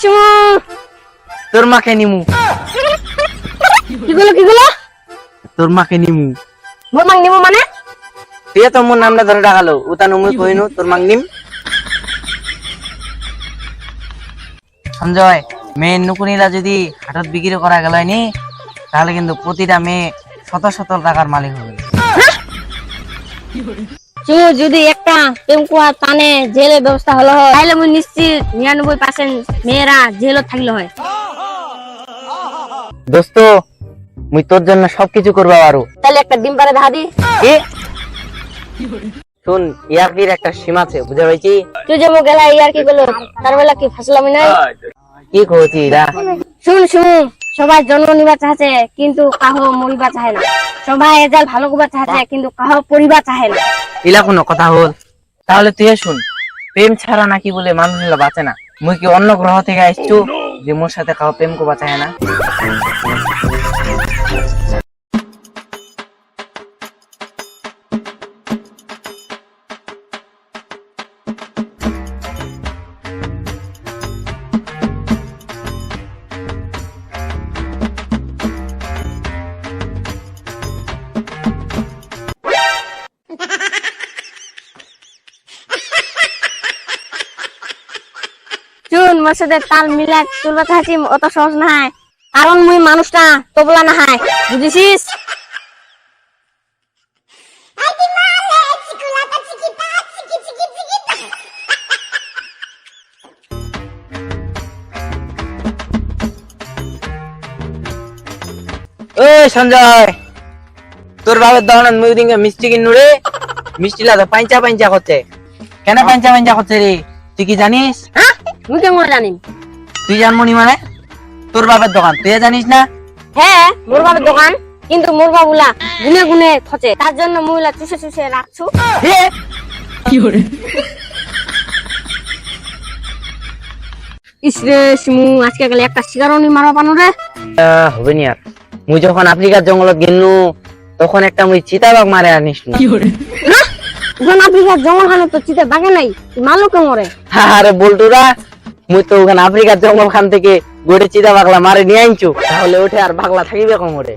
শিমু তোর মাকে নিমু। কি গুলো কি গুলো তোর মাকে নিমু। মোর মাং নিমু মানে? তুই তো মোর নামটা ধরে ডাকালো উতানো মুই কইনু তোর মাক নিম। সঞ্জয় মেয়ের নুকুনিলা যদি হাটত বিক্রি করা গেল নি তাহলে কিন্তু প্রতিটা মেয়ে শত শত টাকার মালিক হবে। শিমু যদি একটা টানে জেলের ব্যবস্থা হলো হয় তাহলে মুই নিশ্চিত নিরানব্বই পার্সেন্ট মেয়েরা থাকলে হয়। দোস্ত মুই তোর জন্য সবকিছু করবা পারো তাহলে একটা ডিম পারে দেখা দি। এ শুন ইয়ার্কির একটা সীমা আছে বুঝা পাইছি? তুই যে মুখ গেলা ইয়ার কি করল তার বেলা কি ফাসলামি নাই? কি কইছি শুন শুন সবাই জন্ম নিবা কিন্তু কাহো মরিবা চাহে না। সবাই এজাল ভালো করবা চাচ্ছে কিন্তু কাহো পরিবার চাহে না। ইলা কোনো কথা হল। তাহলে তুই শুন, প্রেম ছাড়া নাকি বলে মানুষগুলো বাঁচে না। মুই কি অন্য গ্রহ থেকে আসছো যে মোর সাথে কাউ প্রেম কো বাঁচায় না? তাল মিলা চলবা চাচ্ছি অত সহজ না হয় কারণ মুই মানুষটা তবলা না হয় বুঝেছিস? ওই সঞ্জয় তোর বাবার দহনাত মুই দিনকে মিষ্টি কিনু রে। মিষ্টি লাগা পাঞ্চা পাঞ্চা করছে। কেন পাঞ্চা পাঞ্চা করছে রে? তুই কি জানিস? হ্যাঁ? মুই কেমন জানিম তুই জানমনি মানে? তোর বাবার দোকান তুই জানিস না? হ্যাঁ মোর বাবার দোকান কিন্তু মোর বাবুলা গুনে গুনে খচে তার জন্য মহিলা চুষে চুষে রাখছু। হে! ইসরে শিমু আজকে গেলে একটা শিকারও নি মারবা পানো রে। আহ, হবে নি আর। মুই যখন আফ্রিকার জঙ্গলত গেলনু তখন একটা মুই চিতাবাঘ মারে আনিস হ্যাঁ যখন আফ্রিকার জঙ্গল খানে তো চিতে বাগে নাই মালো কেমরে আরে বল্টুরা মুই তো ওখানে আফ্রিকার জঙ্গল খান থেকে গোটে চিতা বাগলা মারে নিয়ে আনছু তাহলে ওঠে আর বাগলা থাকিবে কমরে।